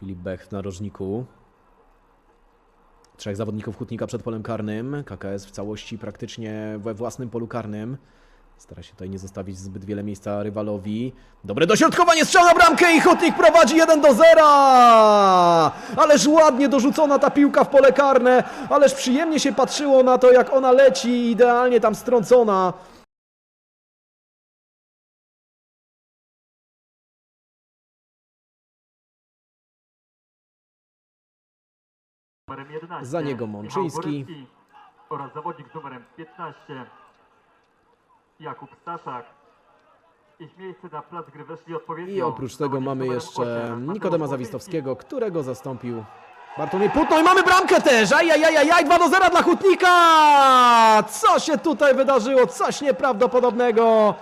Filip Bech w narożniku. Trzech zawodników Hutnika przed polem karnym. KKS w całości praktycznie we własnym polu karnym. Stara się tutaj nie zostawić zbyt wiele miejsca rywalowi. Dobre dośrodkowanie, strzał na bramkę i Hutnik prowadzi 1 do 0! Ależ ładnie dorzucona ta piłka w pole karne, ależ przyjemnie się patrzyło na to, jak ona leci, idealnie tam strącona. Numerem 11. Za niego Mączyński. Oraz zawodnik z numerem 15 Jakub Staszak. Ich miejsce na plac gry weszli odpowiednio. I oprócz tego zawodnik mamy numerem jeszcze 8, Mateusz Nikodema Łopiński. Zawistowskiego, którego zastąpił Bartłomiej Putno i mamy bramkę też! Ajajajajaj, 2 do 0 dla Hutnika! Co się tutaj wydarzyło? Coś nieprawdopodobnego!